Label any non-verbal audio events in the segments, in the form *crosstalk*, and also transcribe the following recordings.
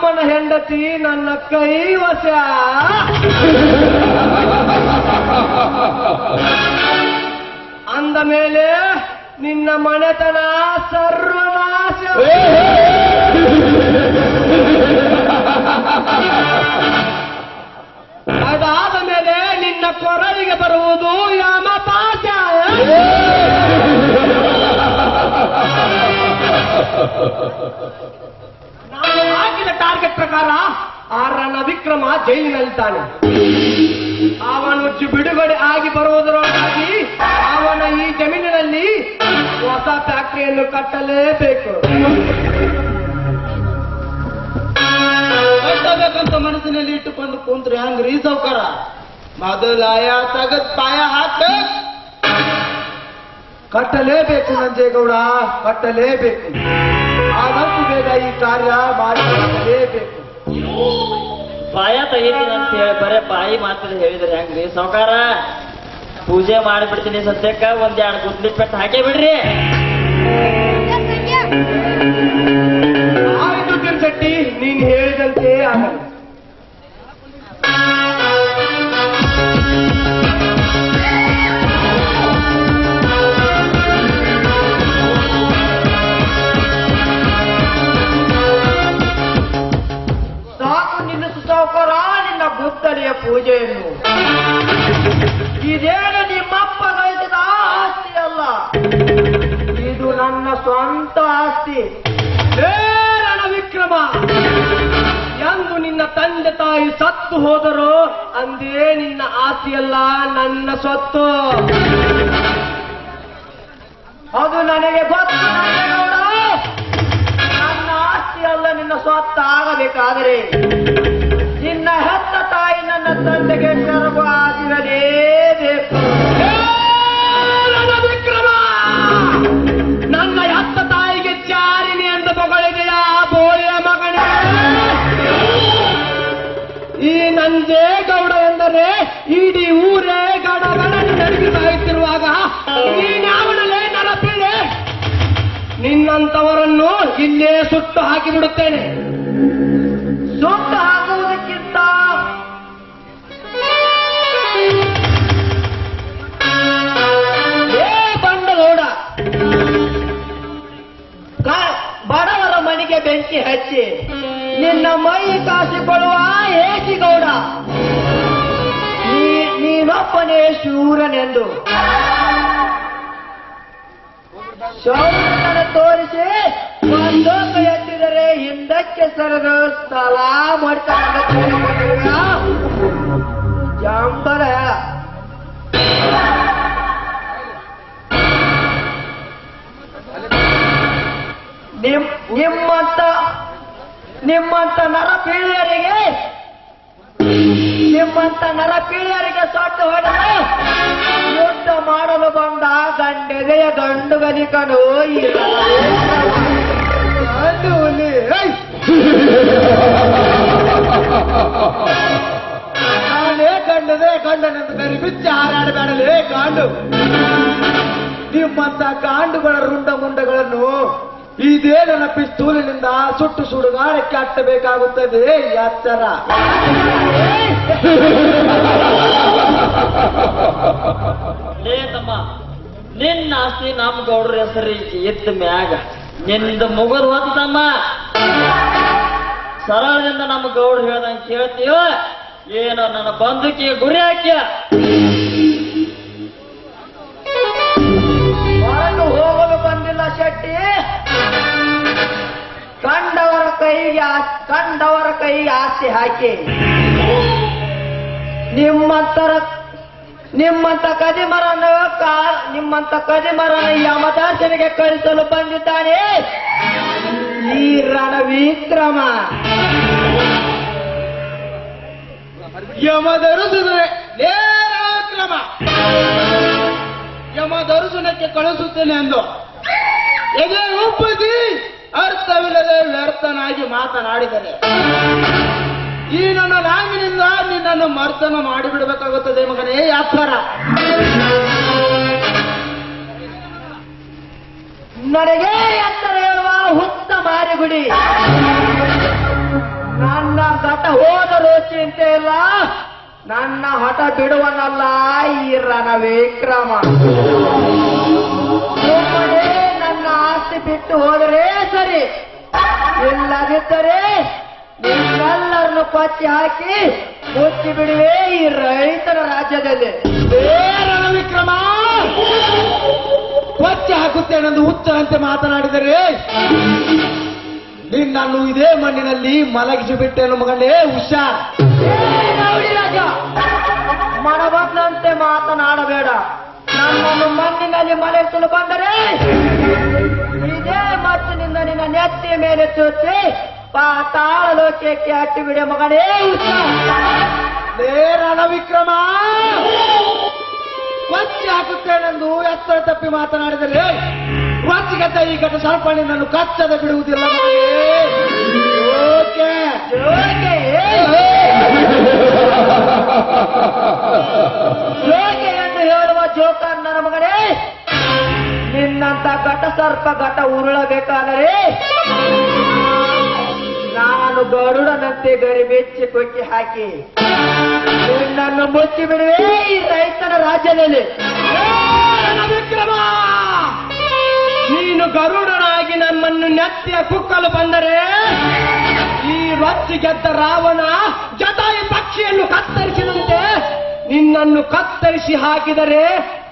ತಮ್ಮನ ಹೆಂಡತಿ ನನ್ನ ಕೈ ವಶ. ಅಂದ ಮೇಲೆ ನಿನ್ನ ಮನೆತನ ಸರ್ವನಾಶ. ಜೈಲಿನಲ್ಲಿದ್ದಾನೆ ಅವನು ಬಿಡುಗಡೆ ಆಗಿ ಬರುವುದರೊಳಗಾಗಿ ಅವನ ಈ ಜಮೀನಿನಲ್ಲಿ ಹೊಸ ಫ್ಯಾಕ್ಟರಿಯನ್ನು ಕಟ್ಟಲೇಬೇಕು. ಕಟ್ಟಬೇಕಂತ ಮನಸ್ಸಿನಲ್ಲಿ ಇಟ್ಟುಕೊಂಡು ಕುಂತ್ರೆ ಹಂಗ್ರಿ ಸೌಕರ ಮೊದಲಾಯ ತಗದ್ ಪಾಯ ಹಾಕ್ಬೇಕು. ಕಟ್ಟಲೇಬೇಕು ನಂಜೇಗೌಡ ಕಟ್ಟಲೇಬೇಕು. ಆದಷ್ಟು ಬೇಗ ಈ ಕಾರ್ಯ ಮಾಡಿಕೊಳ್ಳಲೇಬೇಕು. ಬಾಯ ತೆಗಿತೀನಿ ಅಂತ ಹೇಳಿ ಬರೇ ಬಾಯಿ ಮಾತ್ರ ಹೇಳಿದ್ರೆ ಹೆಂಗ್ರಿ? ಸೌಕಾರ ಪೂಜೆ ಮಾಡಿಬಿಡ್ತೀನಿ ಸದ್ಯಕ್ಕ ಒಂದೆರಡು ಎರಡು ಗುದ್ಲಿ ಪೆಟ್ಟು ಹಾಕೇ ಬಿಡ್ರಿ. ಆಯ್ತು ತಿರ್ಸಟ್ಟಿ ನೀನ್ ಹೇಳಿದಂತೆ ಆಗಲ್ಲ. ಗುದ್ದಲಿಯ ಪೂಜೆಯನ್ನು. ಇದೇನು ನಿಮ್ಮಪ್ಪ ಗಳಿಸಿದ ಆಸ್ತಿ ಅಲ್ಲ? ಇದು ನನ್ನ ಸ್ವಂತ ಆಸ್ತಿ. ಪ್ರೇರಣ ವಿಕ್ರಮ ಎಂದು ನಿನ್ನ ತಂದೆ ತಾಯಿ ಸತ್ತು ಹೋದರು ಅಂದೇ ನಿನ್ನ ಆಸ್ತಿಯಲ್ಲ ನನ್ನ ಸ್ವತ್ತು. ಅದು ನನಗೆ ಗೊತ್ತು. ನನ್ನ ಆಸ್ತಿ ಅಲ್ಲ ನಿನ್ನ ಸ್ವತ್ತು ಆಗಬೇಕಾದರೆ. ನನ್ನ ತಂದೆಗೆ ಸೆರಗು ಆಗಿರಲೇಬೇಕು ವಿಕ್ರಮ! ನನ್ನ ಅತ್ತ ತಾಯಿಗೆ ಚಾರಿಣಿ ಎಂದು ಮಗಳಿದೆಯ ಬೋಳಿಯ ಮಗನೇ? ಈ ನಂಜೇಗೌಡ ಎಂದರೆ ಇಡೀ ಊರೇ ಗಡಗಡ ನಡುಗಿ ಸಾಯುತ್ತಿರುವಾಗ ನೀನ್ಯಾವನಲೇ ನರಪಿಳೆ ನಿನ್ನಂತವರನ್ನು ಇಲ್ಲೇ ಸುಟ್ಟು ಹಾಕಿಬಿಡುತ್ತೇನೆ. ಸುಟ್ಟು ಹಾಕುವುದಕ್ಕಿಂತ ಬೆಂಕಿ ಹಚ್ಚಿ. ನಿನ್ನ ಮೈ ಕಾಸಿಕೊಳ್ಳುವ ಏಸಿಗೌಡ ನೀ- ನೀನೊಬ್ಬನೇ ಶೂರನೆಂದು. ಶೌರ್ಯನ ತೋರಿಸಿ ಒಂದೊಂದು ಎತ್ತಿದರೆ ಹಿಂದಕ್ಕೆ ಸರಿದು ಸ್ಥಳ ಮಾಡ್ತಾ ಜಂಬರ. ನಿಮ್, ನಿಮ್ಮಂತ ನಿಮ್ಮಂತ ನರ ಪೀಳಿಯರಿಗೆ ನಿಮ್ಮಂತ ನರ ಪೀಳಿಯರಿಗೆ ಸೊಟ್ಟು ಹೊಡೆದು ಯುದ್ಧ ಮಾಡಲು ಬಂದ ಗಂಡೆದೆಯ ಗಂಡು ಗದಿಕನು! ನಾನೇ ಗಂಡದೆ ಗಂಡನೆಂದು ಕರಿ ಬಿಚ್ಚಿ ಹಾರಾಡಬೇಡಲೇ ಗಾಂಡು, ನಿಮ್ಮಂತ ಗಾಂಡುಗಳ ರುಂಡ ಮುಂಡಗಳನ್ನು ಇದೇ ದೇಹನ ಪಿಸ್ತೂಲಿನಿಂದ ಸುಟ್ಟು ಸುಡುಗಾಡಕ್ಕೆ ಅಟ್ಟಬೇಕಾಗುತ್ತದೆ ಎಚ್ಚರ ಲೇ ತಮ್ಮ, ನಿನ್ನ ಆಸ್ತಿ ನಮ್ಮ ಗೌಡ್ರ ಹೆಸರು ಇದ್ದ ಮ್ಯಾಗ. ನಿಂದ ಮುಗರು ಹೊತ್ತು ತಮ್ಮ. ಸರಳದಿಂದ ನಮ್ಮ ಗೌಡ್ರು ಹೇಳ್ದಂಗೆ ಕೇಳ್ತೀವ ಏನೋ ನನ್ನ ಬಂದುಕಿಗೆ ಗುರಿ ಹಾಕ್ಯ. ಕೈಗೆ ಕಂಡವರ ಕೈಗೆ ಆಸೆ ಹಾಕಿ. ನಿಮ್ಮಂತರ ನಿಮ್ಮಂತ ಕದಿಮರನ್ನು ನಿಮ್ಮಂತ ಕದಿಮರನ್ನು ಯಮದಾಸನಿಗೆ ಕಳಿಸಲು ಬಂದಿದ್ದಾನೆ. ಈ ರಣವಿಕ್ರಮ. ನೇರ ಕ್ರಮ ಯಮಧರುಸುನಕ್ಕೆ ಕಳಿಸುತ್ತೇನೆ ಎಂದು ಎದೆ ಉಬ್ಬುದಿ ಅರ್ಥವಿಲ್ಲದೆ ವ್ಯರ್ಥನಾಗಿ ಮಾತನಾಡಿದರೆ. ಈ ನನ್ನ ನಾಮಿನಿಂದ ನಿನ್ನನ್ನು ಮರ್ದನ ಮಾಡಿಬಿಡಬೇಕಾಗುತ್ತದೆ ಮಗನೇ ಯಾತ್ವರ ನನಗೆ ಎತ್ತರ ಹೇಳುವ ಹುತ್ತ ಮಾರಿಗುಡಿ ನನ್ನ ಘಟ ಹೋದರೂ ಚಿಂತೆ ಇಲ್ಲ ನನ್ನ ಹಠ ಬಿಡುವನಲ್ಲ, ಈ ರಣ ವಿಕ್ರಮ ಆಸ್ತಿ ಬಿಟ್ಟು ಹೋದರೆ ಸರಿ. ಇಲ್ಲದಿದ್ದರೆ ನಿಮ್ಮೆಲ್ಲರನ್ನು ಪಚ್ಚಿ ಹಾಕಿ ಮುಚ್ಚಿ ಬಿಡುವೆ ಈ ರೈತರ ರಾಜ್ಯದಲ್ಲಿ. ವಿಕ್ರಮ ಕೊಚ್ಚಿ ಹಾಕುತ್ತೇನೆಂದು ಹುಚ್ಚರಂತೆ ಮಾತನಾಡಿದರೆ ನಿನ್ನನ್ನು ಇದೇ ಮಣ್ಣಿನಲ್ಲಿ ಮಲಗಿಸಿ ಬಿಟ್ಟೆನು ಮಗನೇ ಹುಷಾರ್ ರಾಜ ಮನಬಂದಂತೆ ಮಾತನಾಡಬೇಡ. ನನ್ನನ್ನು ಮಣ್ಣಿನಲ್ಲಿ ಮಲೆಸಲು ಬಂದರೆ ಇದೇ ಮತ್ತು ನಿನ್ನ ನೆತ್ತಿ ಮೇಲೆ ಚುಚ್ಚಿ ಪಾತಾಳ ಲೋಕಕ್ಕೆ ಅಟ್ಟಿ ಬಿಡ ಮಗನೇ. ಲೇ ವಿಕ್ರಮ ಕೊಚ್ಚಿ ಹಾಕುತ್ತೇನೆಂದು ಎತ್ತರ ತಪ್ಪಿ ಮಾತನಾಡಿದರೆ ಕೊಚ್ಚಿಗೆದ್ದ ಈ ಘಟ ಸರ್ಪಣಿ ನಿನ್ನನ್ನು ಕಚ್ಚದ ಬಿಡುವುದಿಲ್ಲ ಮಗನೇ. ಓಕೆ ಜೋಕರ್ ನನ್ನ ಮಗನೇ. ನಿನ್ನಂತ ಘಟ ಸರ್ಪ ಘಟ ಉರುಳಬೇಕಾದರೆ ನಾನು ಗರುಡನಂತೆ ಗರಿ ಬೆಚ್ಚಿ ಕೊಕ್ಕಿ ಹಾಕಿ ನಿನ್ನನ್ನು ಮುಚ್ಚಿ ಬಿಡುವೆ ಈ ರೈತನ ರಾಜ್ಯದಲ್ಲಿ. ವಿಕ್ರಮ ನೀನು ಗರುಡನಾಗಿ ನಮ್ಮನ್ನು ನೆತ್ತಿಯ ಕುಕ್ಕಲು ಬಂದರೆ ಈ ರೊಚ್ಚಿ ಗೆದ್ದ ರಾವಣ ಜಟಾಯು ಪಕ್ಷಿಯನ್ನು ಕತ್ತರಿಸಿದಂತೆ ನಿನ್ನನ್ನು ಕತ್ತರಿಸಿ ಹಾಕಿದರೆ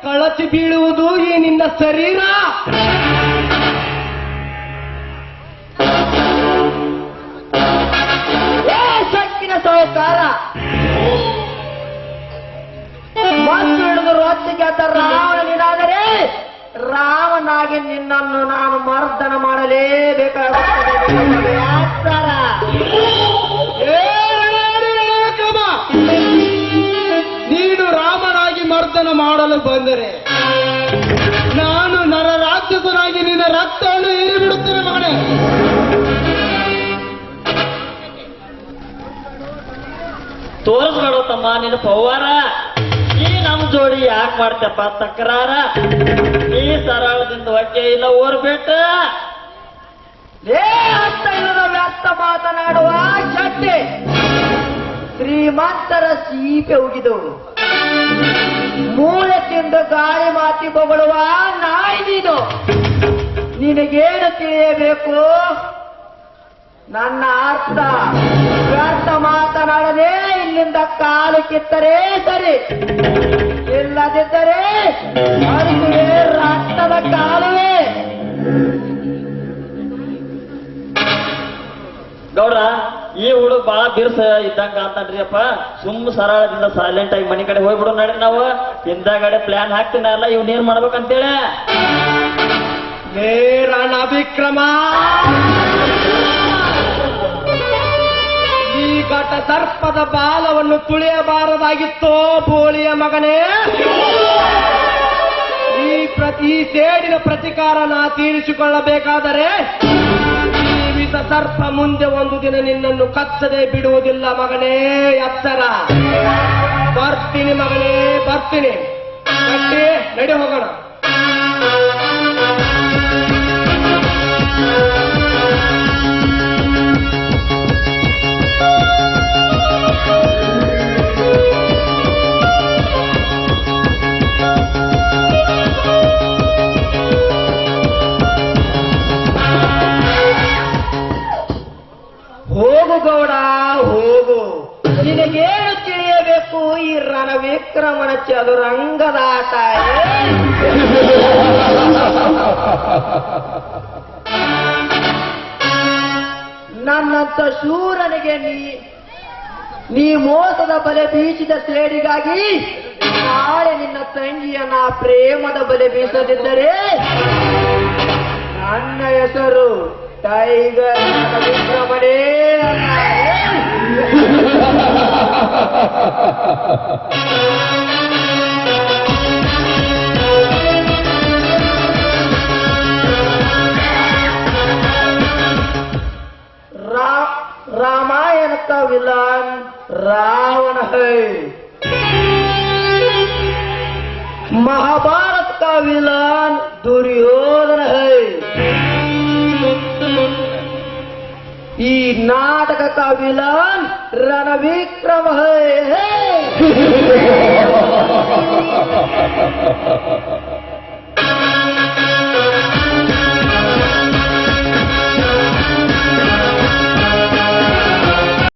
ಕಳಚಿ ಬೀಳುವುದು ಈ ನಿನ್ನ ಶರೀರ. ಶಕ್ತಿನ ಸಹಕಾರ ಮತ್ತು ಹಿಡಿದು ರೊಚ್ಚಿಗೆ ಅದ ರಾವಣನಿನಾದರೆ ರಾಮನಾಗಿ ನಿನ್ನನ್ನು ನಾನು ಮರ್ದನ ಮಾಡಲೇಬೇಕಾಗುತ್ತದೆ. ಮರ್ದನ ಮಾಡಲು ಬಂದರೆ ನಾನು ನರ ರಾಕ್ಷಸನಾಗಿ ನಿನ್ನ ರಕ್ತವನ್ನು ಹೀರಿಬಿಡುತ್ತೇನೆ ಮಗನೇ. ತೋರಿಸ್ಬೇಡ ತಮ್ಮ ನಿನ್ನ ಪವಾರ. ಈ ನಮ್ ಜೋಡಿ ಯಾಕೆ ಮಾಡ್ತಪ್ಪ ತಕರಾರ ಈ ಸರಳದಿಂದ ಹೊಟ್ಟೆ ಇಲ್ಲ ಓರ್ಬೇಟ ಏ ಅಂತ ಇಲ್ಲದ ವ್ಯಕ್ತ ಮಾತನಾಡುವ ಶಕ್ತಿ ಶ್ರೀಮಂತರ ಸೀಪೆ ಉಗಿದವು ಮೂಳೆ ತಿಂದು ಗಾಳಿ ಮಾತಿ ಬೊಗಳುವ ನೀನು. ನಿನಗೇನು ತಿಳಿಯಬೇಕು? ನನ್ನ ಅರ್ಥ. ವ್ಯರ್ಥ ಮಾತನಾಡದೆ ಇಲ್ಲಿಂದ ಕಾಲು ಕಿತ್ತರೆ ಸರಿ. ಬಿರ್ಸ ಇದ್ದಂಗ ಅಂತನ್ರಿ ಅಪ್ಪ. ಸುಮ್ ಸರಳದಿಂದ ಸೈಲೆಂಟ್ ಆಗಿ ಮನೆ ಕಡೆ ಹೋಗ್ಬಿಡು ನಡಿ ನಾವು. ಹಿಂದಾಗಡೆ ಪ್ಲಾನ್ ಹಾಕ್ತೀನಲ್ಲ ಇವ್ನ ಏನ್ ಮಾಡ್ಬೇಕಂತೇಳಿ? ನೇರ ವಿಕ್ರಮ ಈ ಘಟ ಸರ್ಪದ ಬಾಲವನ್ನು ತುಳಿಯಬಾರದಾಗಿತ್ತೋ ಬೋಳಿಯ ಮಗನೇ? ಈ ಪ್ರತಿ ಸೇಡಿನ ಪ್ರತಿಕಾರ ನಾ ತೀರಿಸಿಕೊಳ್ಳಬೇಕಾದರೆ ಸರ್ಪ ಮುಂದೆ ಒಂದು ದಿನ ನಿನ್ನನ್ನು ಕಚ್ಚದೆ ಬಿಡುವುದಿಲ್ಲ ಮಗನೇ ಎತ್ತರ. ಬರ್ತೀನಿ ಮಗನೇ ಬರ್ತೀನಿ. ನಡಿ ಹೋಗೋಣ. ರಣ ವಿಕ್ರಮಣ ಚದುರಂಗದ ಆಟ ನನ್ನಂತ ಶೂರನಿಗೆ ನೀ ನೀ ಮೋಸದ ಬಲೆ ಬೀಸಿದ ಸೇಡಿಗಾಗಿ ನಾಳೆ ನಿನ್ನ ತಂಗಿಯನ್ನ ಪ್ರೇಮದ ಬಲೆ ಬೀಸದಿದ್ದರೆ ನನ್ನ ಹೆಸರು ಟೈಗರ್ ವಿಕ್ರಮಣೇ ಅಲ್ಲ. मिलान रावण है। महाभारत का मिलान दुर्योधन है। ई नाटक का मिलान रणविक्रम है। *laughs*